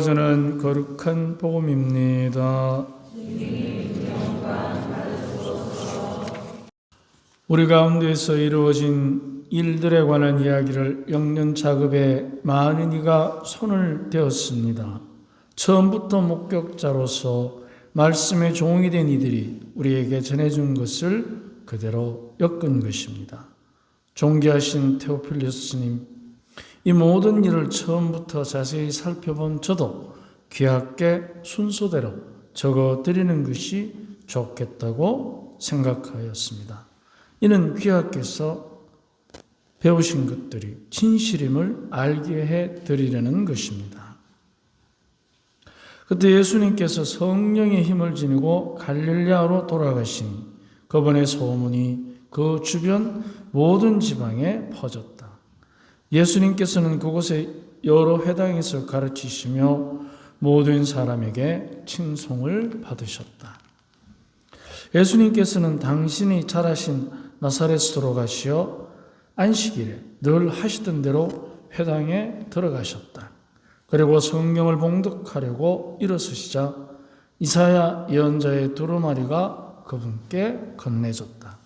전한 거룩한 복음입니다. 우리 가운데서 이루어진 일들에 관한 이야기를 영년 작업에 많은 이가 손을 대었습니다. 처음부터 목격자로서 말씀의 종이 된 이들이 우리에게 전해준 것을 그대로 엮은 것입니다. 존귀하신 테오필리스님, 이 모든 일을 처음부터 자세히 살펴본 저도 귀하게 순서대로 적어 드리는 것이 좋겠다고 생각하였습니다. 이는 귀하께서 배우신 것들이 진실임을 알게 해 드리려는 것입니다. 그때 예수님께서 성령의 힘을 지니고 갈릴레아로 돌아가시니 그분의 소문이 그 주변 모든 지방에 퍼졌다. 예수님께서는 그곳에 여러 회당에서 가르치시며 모든 사람에게 칭송을 받으셨다. 예수님께서는 당신이 잘하신 나사렛으로 가시어 안식일에 늘 하시던 대로 회당에 들어가셨다. 그리고 성경을 봉독하려고 일어서시자 이사야 예언자의 두루마리가 그분께 건네졌다.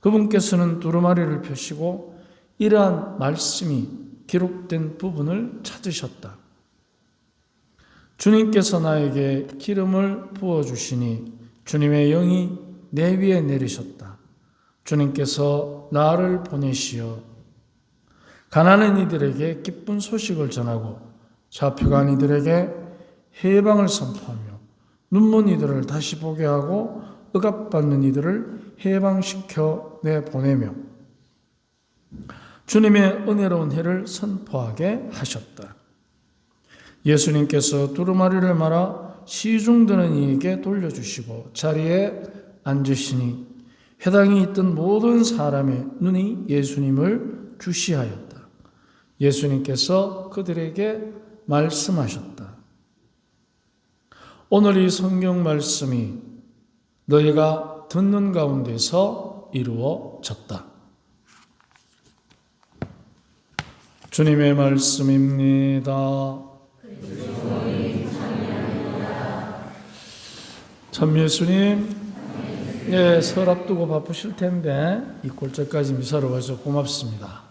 그분께서는 두루마리를 펴시고 이러한 말씀이 기록된 부분을 찾으셨다. 주님께서 나에게 기름을 부어 주시니 주님의 영이 내 위에 내리셨다. 주님께서 나를 보내시어 가난한 이들에게 기쁜 소식을 전하고 잡혀간 이들에게 해방을 선포하며 눈먼 이들을 다시 보게 하고 억압받는 이들을 해방시켜 내보내며 주님의 은혜로운 해를 선포하게 하셨다. 예수님께서 두루마리를 말아 시중드는 이에게 돌려주시고 자리에 앉으시니 회당에 있던 모든 사람의 눈이 예수님을 주시하였다. 예수님께서 그들에게 말씀하셨다. 오늘 이 성경 말씀이 너희가 듣는 가운데서 이루어졌다. 주님의 말씀입니다. 참 예수님, 예, 설 앞두고 바쁘실 텐데 이 골짜까지 미사로 와서 고맙습니다.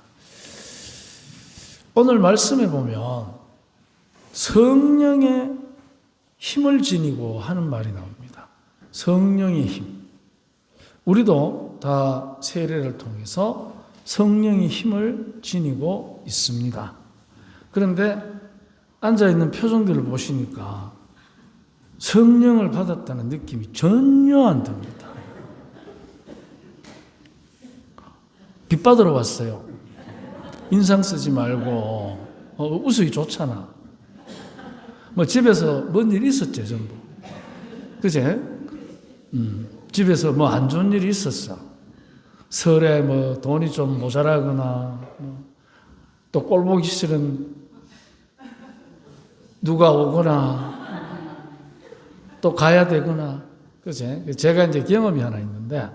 오늘 말씀에 보면 성령의 힘을 지니고 하는 말이 나옵니다. 성령의 힘. 우리도 다 세례를 통해서 성령의 힘을 지니고 있습니다. 그런데 앉아있는 표정들을 보시니까 성령을 받았다는 느낌이 전혀 안 듭니다. 빚 받으러 왔어요. 인상 쓰지 말고 어, 웃으기 좋잖아. 뭐 집에서 뭔 일 있었죠 전부. 그제? 음, 집에서 뭐 안 좋은 일이 있었어. 설에 뭐 돈이 좀 모자라거나 뭐또 꼴보기 싫은 누가 오거나 또 가야 되거나 그제? 제가 이제 경험이 하나 있는데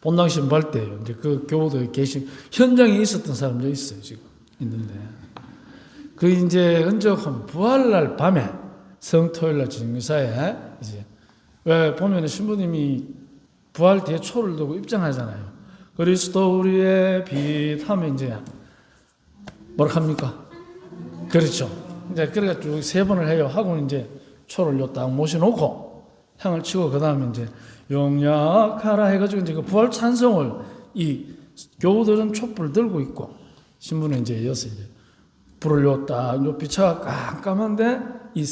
본당 신부할 때요. 이제 그 교우도 계신 현장에 있었던 사람도 있어요 지금 있는데 그 이제 언제한 부활날 밤에 성토일날 증사에 이제 왜 보면은 신부님이 부활 뒤에 초를 두고 입장하잖아요. 그리스도 우리의 빛 하면 이제 뭐라 합니까? 그렇죠. 이제 그래가 쭉 세 번을 해요. 하고 이제 초를 요딱 모셔놓고 향을 치고 그 다음에 이제 용약하라 해가지고 이제 그 부활 찬송을 이 교우들은 촛불을 들고 있고 신부는 이제 이어서 이제 불을 요딱 요 비차가 깜깜한데 이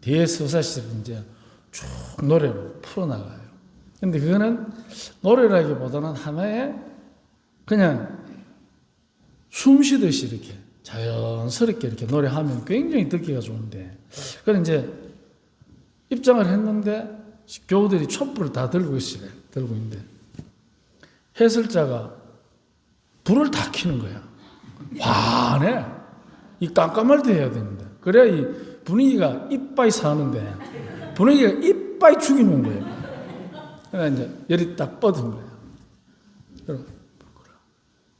대서사실 이제 쭉 노래로 풀어나가요. 근데 그거는 노래라기보다는 하나의 그냥 숨 쉬듯이 이렇게 자연스럽게 이렇게 노래하면 굉장히 듣기가 좋은데. 그래 이제 입장을 했는데 교우들이 촛불을 다 들고 있으래. 들고 있는데 해설자가 불을 다 켜는 거야. 환해. 이 깜깜할 때 해야 되는데. 그래야 이 분위기가 이빠이 사는데 분위기가 이빠이 죽이는 거예요. 그래 이제 열이 딱 뻗은 거예요. 그럼 부끄러,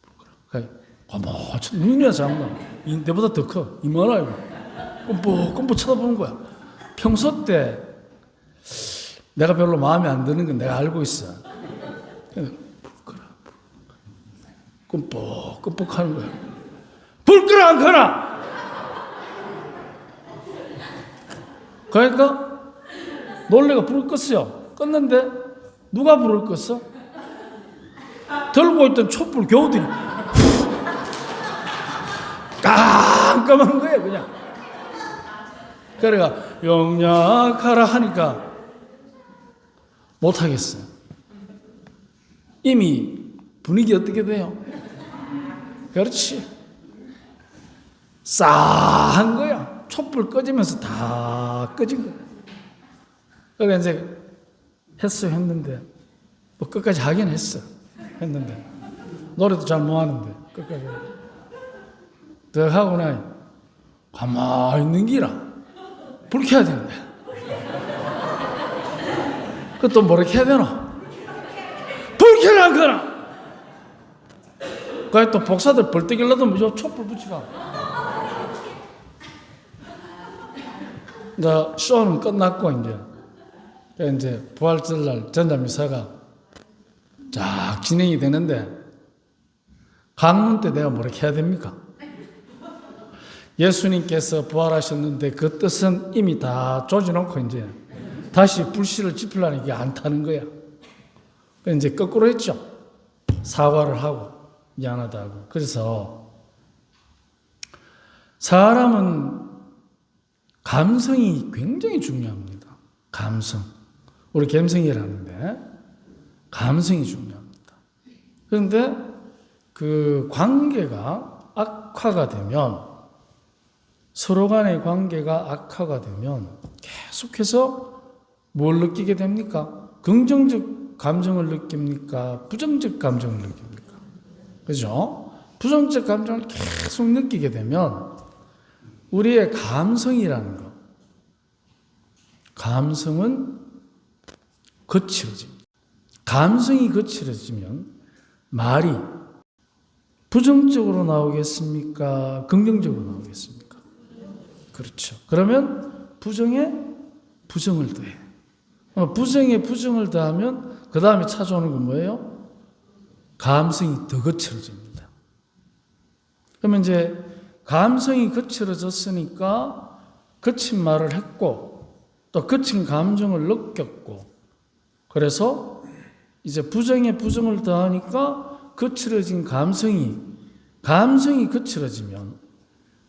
부끄러. 가요. 고마워. 눈이나 장난. 내보다 더 커. 이만하요. 끔뻑끔뻑 쳐다보는 거야. 평소 때 내가 별로 마음에 안 드는 건 내가 알고 있어. 끔뻑 끔뻑 하는 거야. 불 끄라 안 끄라? 그러니까 놀래가 불을 껐어요. 껐는데 누가 불을 껐어? 들고 있던 촛불 겨우들이 깜깜한 거예요 그냥. 그래가 영약하라 하니까 못하겠어요. 이미 분위기 어떻게 돼요? 그렇지. 싸한 거야. 촛불 꺼지면서 다 꺼진 거야. 그래 이제 했어 했는데. 뭐 끝까지 하긴 했어 했는데. 노래도 잘 못하는데 끝까지. 더 하고 나니 가만히 있는 기라. 불 켜야 되는데. 그또 뭐라 해야 되나 불 켜라 안 켜라. 그래 또 복사들 벌떡일러도 뭐 촛불 붙이가 이제 쇼는 끝났고 이제 이제 부활절날 전자미사가 쫙 진행이 되는데 강문 때 내가 뭐라 해야 됩니까? 예수님께서 부활하셨는데 그 뜻은 이미 다 조져놓고 이제 다시 불씨를 지피려는 게 안 타는 거야. 이제 거꾸로 했죠. 사과를 하고 미안하다고. 그래서 사람은 감성이 굉장히 중요합니다. 감성. 우리 감성이라는데 감성이 중요합니다. 그런데 그 관계가 악화가 되면 서로 간의 관계가 악화가 되면 계속해서 뭘 느끼게 됩니까? 긍정적 감정을 느낍니까? 부정적 감정을 느낍니까? 그죠? 부정적 감정을 계속 느끼게 되면 우리의 감성이라는 거, 감성은 거칠어집니다. 감성이 거칠어지면 말이 부정적으로 나오겠습니까? 긍정적으로 나오겠습니까? 그렇죠. 그러면 부정에 부정을 더해. 어, 부정에 부정을 더하면 그 다음에 찾아오는 건 뭐예요? 감성이 더 거칠어집니다. 그러면 이제 감성이 거칠어졌으니까 거친 말을 했고 또 거친 감정을 느꼈고 그래서 이제 부정에 부정을 더하니까 거칠어진 감성이 감성이 거칠어지면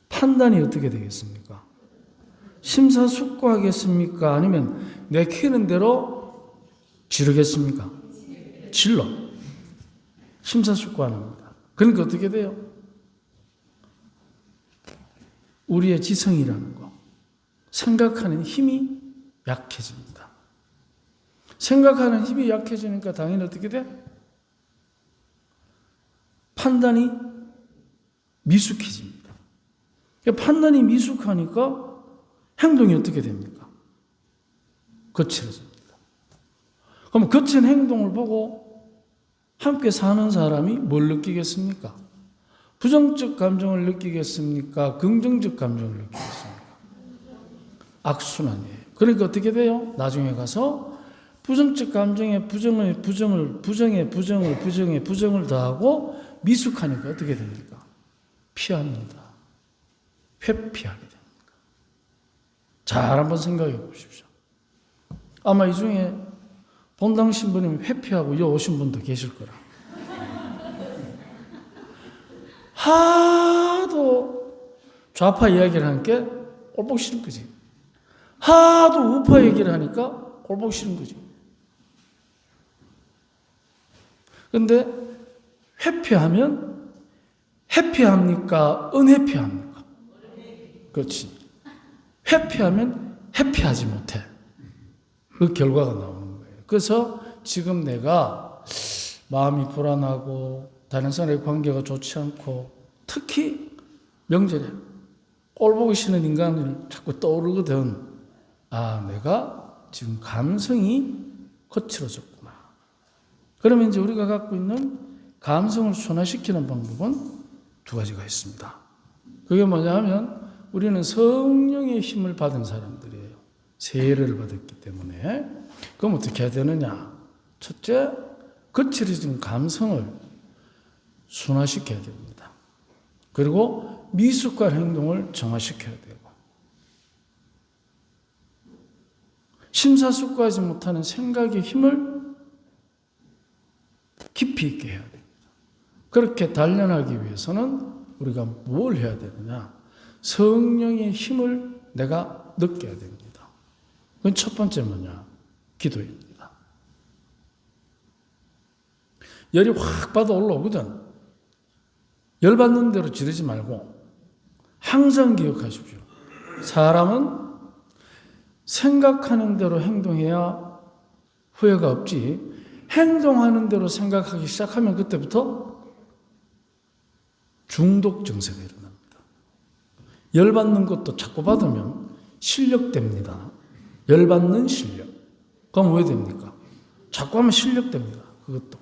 판단이 어떻게 되겠습니까? 심사숙고하겠습니까? 아니면 내키는 대로 지르겠습니까? 질러. 심사숙고하는 겁니다. 그러니까 어떻게 돼요? 우리의 지성이라는 거, 생각하는 힘이 약해집니다. 생각하는 힘이 약해지니까 당연히 어떻게 돼? 판단이 미숙해집니다. 판단이 미숙하니까 행동이 어떻게 됩니까? 거칠어집니다. 그럼 거친 행동을 보고 함께 사는 사람이 뭘 느끼겠습니까? 부정적 감정을 느끼겠습니까? 긍정적 감정을 느끼겠습니까? 악순환이에요. 그러니까 어떻게 돼요? 나중에 가서 부정적 감정에 부정을 부정을 부정에 부정을 부정에 부정을 더하고 미숙하니까 어떻게 됩니까? 피합니다. 회피하게 됩니다. 잘 한번 생각해 보십시오. 아마 이 중에 본당 신부님 회피하고 여 오신 분도 계실 거라. 하도 좌파 이야기를 하니까 꼴보기 싫은 거지. 하도 우파 얘기를 하니까 꼴보기 싫은 거지. 근데 회피하면 해피합니까? 은해피합니까? 그렇지. 회피하면 해피하지 못해. 그 결과가 나오는 거예요. 그래서 지금 내가 마음이 불안하고 다른 사람의 관계가 좋지 않고 특히 명절에 꼴 보기 싫은 인간을 자꾸 떠오르거든. 아, 내가 지금 감성이 거칠어졌구나. 그러면 이제 우리가 갖고 있는 감성을 순화시키는 방법은 두 가지가 있습니다. 그게 뭐냐 하면 우리는 성령의 힘을 받은 사람들이에요. 세례를 받았기 때문에. 그럼 어떻게 해야 되느냐? 첫째, 거칠어진 감성을 순화시켜야 됩니다. 그리고 미숙한 행동을 정화시켜야 되고, 심사숙고하지 못하는 생각의 힘을 깊이 있게 해야 됩니다. 그렇게 단련하기 위해서는 우리가 뭘 해야 되느냐? 성령의 힘을 내가 느껴야 됩니다. 그건 첫 번째 뭐냐? 기도입니다. 열이 확 받아 올라오거든. 열 받는 대로 지르지 말고 항상 기억하십시오. 사람은 생각하는 대로 행동해야 후회가 없지. 행동하는 대로 생각하기 시작하면 그때부터 중독 증세가 일어납니다. 열받는 것도 자꾸 받으면 실력됩니다. 열받는 실력. 그럼 왜 됩니까? 자꾸 하면 실력됩니다. 그것도.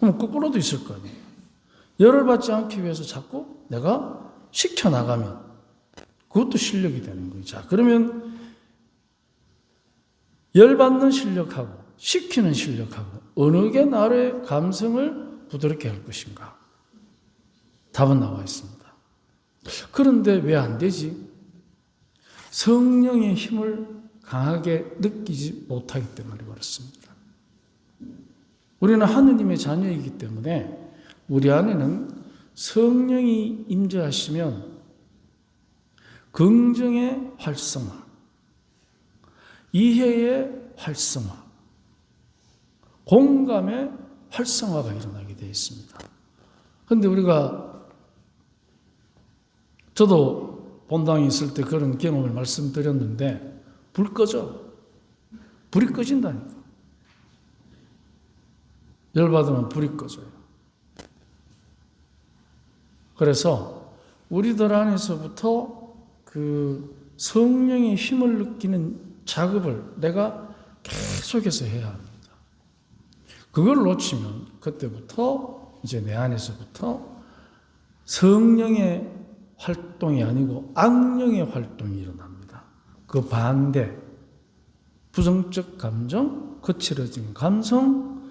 그럼 거꾸로도 있을 거 아니에요. 열을 받지 않기 위해서 자꾸 내가 시켜나가면 그것도 실력이 되는 거예요. 자, 그러면 열받는 실력하고 시키는 실력하고 어느 게 나의 감성을 부드럽게 할 것인가? 답은 나와 있습니다. 그런데 왜 안 되지? 성령의 힘을 강하게 느끼지 못하기 때문에 그렇습니다. 우리는 하느님의 자녀이기 때문에 우리 안에는 성령이 임재하시면 긍정의 활성화, 이해의 활성화, 공감의 활성화가 일어나게 되어 있습니다. 그런데 우리가 저도 본당에 있을 때 그런 경험을 말씀드렸는데 불 꺼져. 불이 꺼진다니까. 열받으면 불이 꺼져요. 그래서 우리들 안에서부터 그 성령의 힘을 느끼는 작업을 내가 계속해서 해야 합니다. 그걸 놓치면 그때부터 이제 내 안에서부터 성령의 활동이 아니고 악령의 활동이 일어납니다. 그 반대, 부정적 감정, 거칠어진 감성,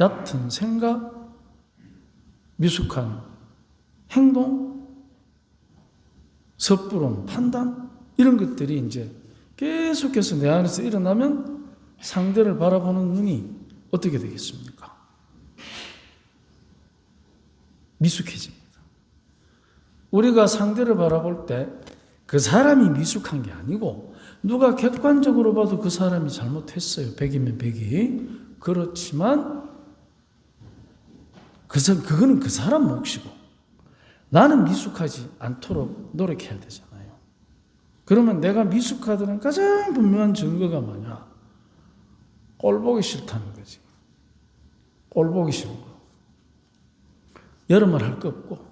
얕은 생각, 미숙한 행동, 섣부른 판단, 이런 것들이 이제 계속해서 내 안에서 일어나면 상대를 바라보는 눈이 어떻게 되겠습니까? 미숙해집니다. 우리가 상대를 바라볼 때 그 사람이 미숙한 게 아니고 누가 객관적으로 봐도 그 사람이 잘못했어요. 백이면 백이. 그렇지만 그, 사- 그거는 그 사람 몫이고 나는 미숙하지 않도록 노력해야 되잖아요. 그러면 내가 미숙하다는 가장 분명한 증거가 뭐냐? 꼴 보기 싫다는 거지. 꼴 보기 싫은 거. 여름을 할 거 없고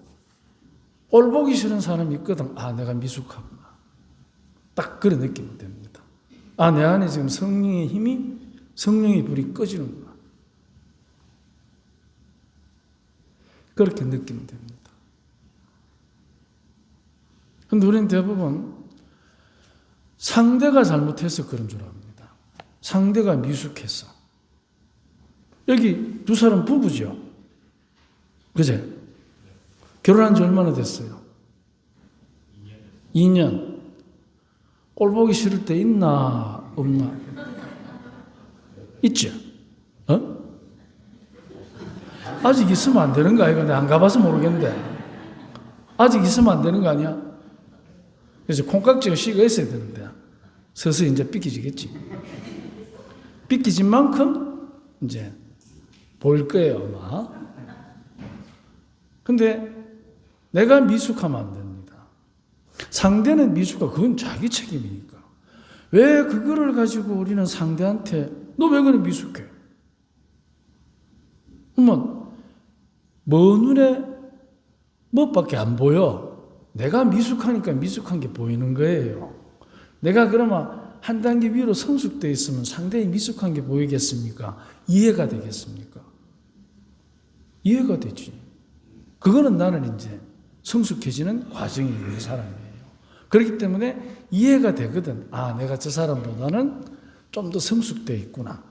꼴 보기 싫은 사람이 있거든. 아, 내가 미숙하구나. 딱 그래 느끼면 됩니다. 아, 내 안에 지금 성령의 힘이, 성령의 불이 꺼지는구나. 그렇게 느끼면 됩니다. 근데 우리는 대부분 상대가 잘못해서 그런 줄 압니다. 상대가 미숙해서. 여기 두 사람 부부죠? 그제? 결혼한 지 얼마나 됐어요? 2년. 꼴 보기 싫을 때 있나, 없나? 있죠? 어? 아직 있으면 안 되는 거 아이가? 내가 안 가봐서 모르겠는데. 아직 있으면 안 되는 거 아니야? 그래서 콩깍지가 씨가 있어야 되는데. 서서히 이제 삐끼지겠지. 삐끼진 만큼 이제 보일 거예요, 아마. 근데 내가 미숙하면 안 됩니다. 상대는 미숙하, 그건 자기 책임이니까. 왜 그거를 가지고 우리는 상대한테 너 왜 그래 미숙해? 그러면 뭐 눈에 뭐밖에 안 보여? 내가 미숙하니까 미숙한 게 보이는 거예요. 내가 그러면 한 단계 위로 성숙되어 있으면 상대의 미숙한 게 보이겠습니까? 이해가 되겠습니까? 이해가 되지. 그거는 나는 이제 성숙해지는 과정이 있는 사람이에요. 그렇기 때문에 이해가 되거든. 아, 내가 저 사람보다는 좀 더 성숙되어 있구나.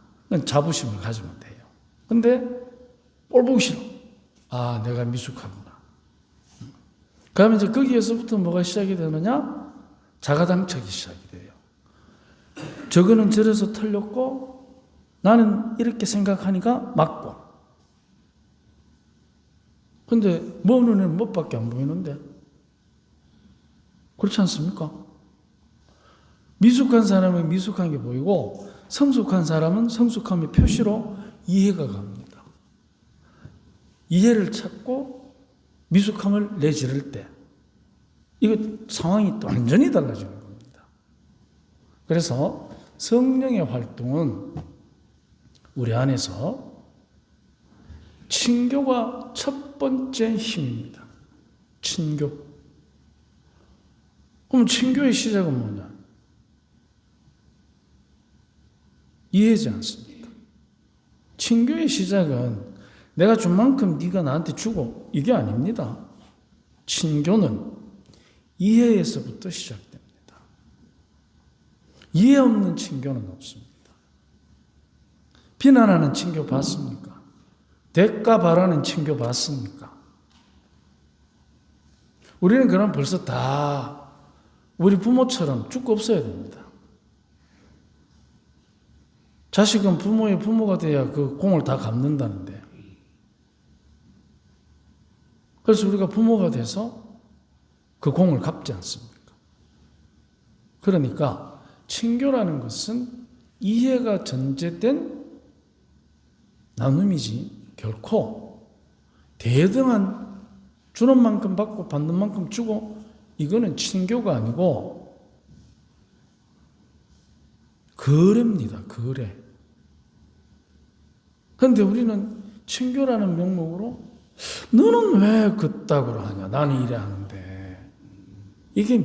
자부심을 가지면 돼요. 근데 꼴 보기 싫어. 아, 내가 미숙하구나. 그러면 이제 거기에서부터 뭐가 시작이 되느냐? 자가당착이 시작이 돼요. 저거는 저래서 틀렸고 나는 이렇게 생각하니까 맞고. 근데 뭐 눈에는 뭐밖에 안 보이는데? 그렇지 않습니까? 미숙한 사람은 미숙한 게 보이고 성숙한 사람은 성숙함의 표시로 이해가 갑니다. 이해를 찾고 미숙함을 내지를 때 이거 상황이 또 완전히 달라지는 겁니다. 그래서 성령의 활동은 우리 안에서 친교가 첫 번째 힘입니다. 친교. 그럼 친교의 시작은 뭐냐? 이해하지 않습니까? 친교의 시작은 내가 준 만큼 네가 나한테 주고 이게 아닙니다. 친교는 이해에서부터 시작됩니다. 이해 없는 친교는 없습니다. 비난하는 친교 봤습니까? 대가 바라는 친교 봤습니까? 우리는 그럼 벌써 다 우리 부모처럼 죽고 없어야 됩니다. 자식은 부모의 부모가 돼야 그 공을 다 갚는다는데. 그래서 우리가 부모가 돼서 그 공을 갚지 않습니까? 그러니까 친교라는 것은 이해가 전제된 나눔이지 결코 대등한 주는 만큼 받고 받는 만큼 주고 이거는 친교가 아니고 거래입니다. 거래. 그런데 우리는 친교라는 명목으로 너는 왜 그따구로 하냐? 나는 이래 하는데 이게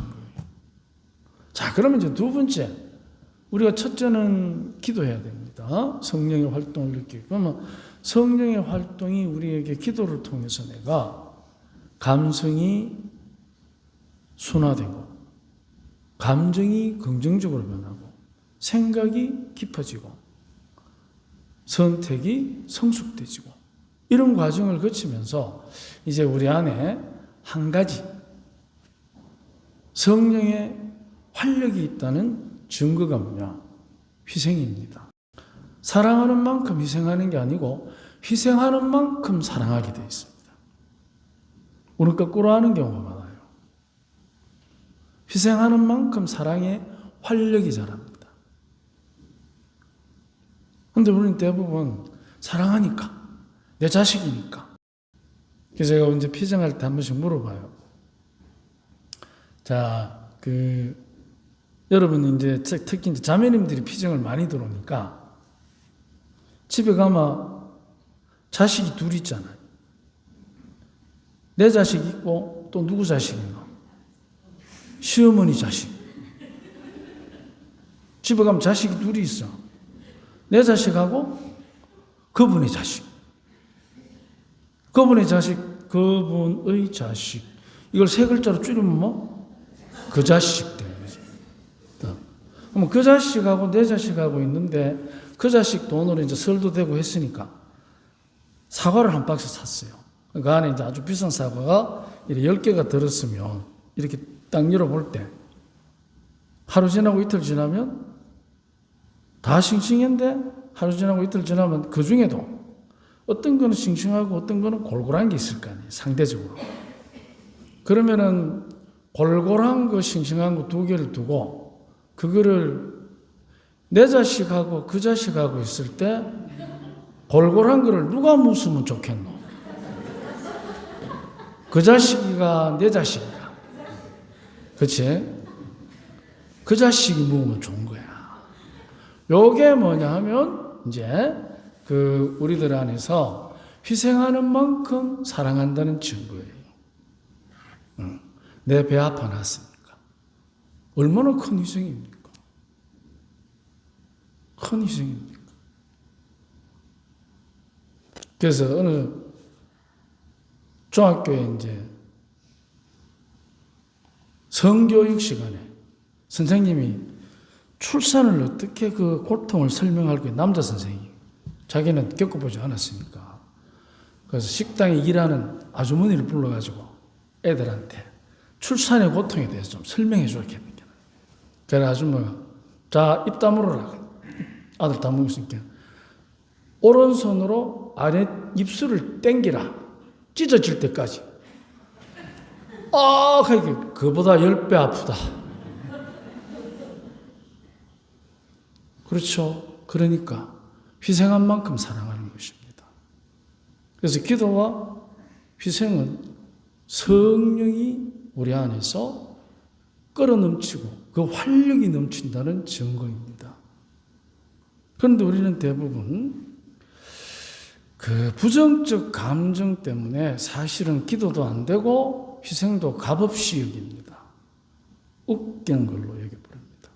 거예요. 자, 그러면 이제 두 번째 우리가 첫째는 기도해야 됩니다. 성령의 활동을 느끼고 그러면 성령의 활동이 우리에게 기도를 통해서 내가 감성이 순화되고 감정이 긍정적으로 변하고 생각이 깊어지고 선택이 성숙돼지고 이런 과정을 거치면서 이제 우리 안에 한 가지 성령의 활력이 있다는 증거가 뭐냐? 희생입니다. 사랑하는 만큼 희생하는 게 아니고 희생하는 만큼 사랑하게 되어 있습니다. 우리는 거꾸로 하는 경우가 많아요. 희생하는 만큼 사랑의 활력이 자랍니다. 근데 우리는 대부분 사랑하니까, 내 자식이니까. 그래서 제가 언제 피정할 때 한 번씩 물어봐요. 자, 그, 여러분 이제 특히 이제 자매님들이 피정을 많이 들어오니까 집에 가면 자식이 둘 있잖아요. 내 자식 있고 또 누구 자식 있나? 시어머니 자식. 집에 가면 자식이 둘이 있어. 내 자식하고 그분의 자식. 그분의 자식, 그분의 자식. 이걸 세 글자로 줄이면 뭐? 그 자식. 그러면 그 자식하고 내 자식하고 있는데 그 자식 돈으로 이제 설도 되고 했으니까 사과를 한 박스 샀어요. 그 안에 이제 아주 비싼 사과가 이렇게 10개가 들었으면 이렇게 딱 열어볼 때 하루 지나고 이틀 지나면 다 싱싱한데 하루 지나고 이틀 지나면 그 중에도 어떤 거는 싱싱하고 어떤 거는 골골한 게 있을 거 아니에요. 상대적으로. 그러면은 골골한 거 싱싱한 거 두 개를 두고 그거를 내 자식하고 그 자식하고 있을 때 골골한 거를 누가 묻으면 좋겠노? 그 자식이가 내 자식이가. 그치? 그 자식이 먹으면 좋은 거야. 요게 뭐냐 하면, 이제, 그, 우리들 안에서 희생하는 만큼 사랑한다는 증거예요. 내배 아파 놨으니까. 얼마나 큰 희생입니까? 큰 희생입니까? 그래서 어느 중학교에 이제 성교육 시간에 선생님이 출산을 어떻게 그 고통을 설명할 게 남자 선생님. 자기는 겪어보지 않았으니까. 그래서 식당에 일하는 아주머니를 불러가지고 애들한테 출산의 고통에 대해서 좀 설명해 줘야겠는 게. 그래 아줌마가 자, 입 다물어라. 아들 다물고 있으니까 오른손으로 아래 입술을 땡기라. 찢어질 때까지. 아, 그게 그보다 열 배 아프다. 그렇죠. 그러니까 희생한 만큼 사랑하는 것입니다. 그래서 기도와 희생은 성령이 우리 안에서 끌어넘치고 그 활력이 넘친다는 증거입니다. 그런데 우리는 대부분 그 부정적 감정 때문에 사실은 기도도 안 되고 희생도 값없이 여깁니다. 웃기는 걸로 여겨버립니다.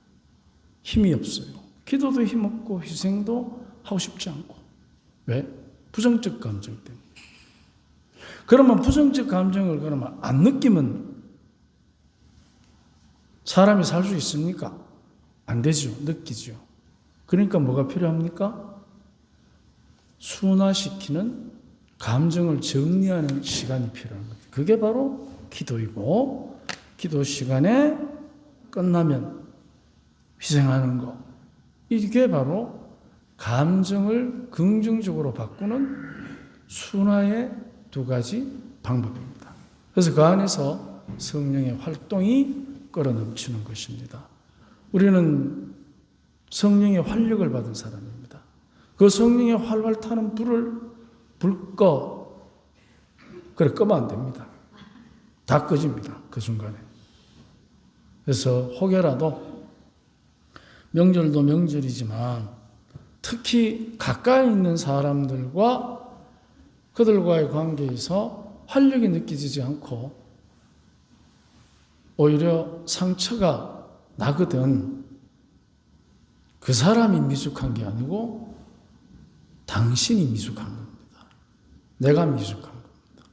힘이 없어요. 기도도 힘없고 희생도 하고 싶지 않고. 왜? 부정적 감정 때문에. 그러면 부정적 감정을 그러면 안 느끼면 사람이 살 수 있습니까? 안 되죠. 느끼죠. 그러니까 뭐가 필요합니까? 순화시키는 감정을 정리하는 시간이 필요한 거예요. 그게 바로 기도이고, 기도 시간에 끝나면 희생하는 거. 이게 바로 감정을 긍정적으로 바꾸는 순화의 두 가지 방법입니다. 그래서 그 안에서 성령의 활동이 끌어넘치는 것입니다. 우리는 성령의 활력을 받은 사람입니다. 그 성령의 활활 타는 불을 불 꺼. 그래, 끄면 안 됩니다. 다 꺼집니다. 그 순간에. 그래서 혹여라도 명절도 명절이지만 특히 가까이 있는 사람들과 그들과의 관계에서 활력이 느껴지지 않고 오히려 상처가 나거든 그 사람이 미숙한 게 아니고 당신이 미숙한 겁니다. 내가 미숙한 겁니다.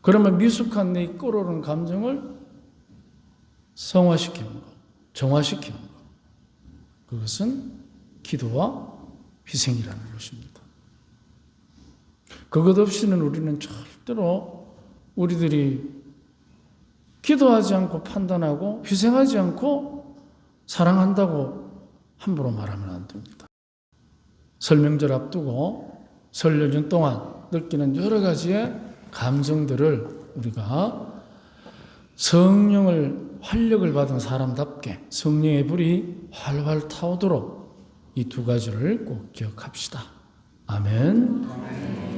그러면 미숙한 내 끓어오른 감정을 성화시키는 것, 정화시키는 것. 그것은 기도와 희생이라는 것입니다. 그것 없이는 우리는 절대로 우리들이 기도하지 않고 판단하고 희생하지 않고 사랑한다고 함부로 말하면 안 됩니다. 설명절 앞두고 설 연휴 동안 느끼는 여러 가지의 감정들을 우리가 성령을 활력을 받은 사람답게 성령의 불이 활활 타오도록 이 두 가지를 꼭 기억합시다. 아멘.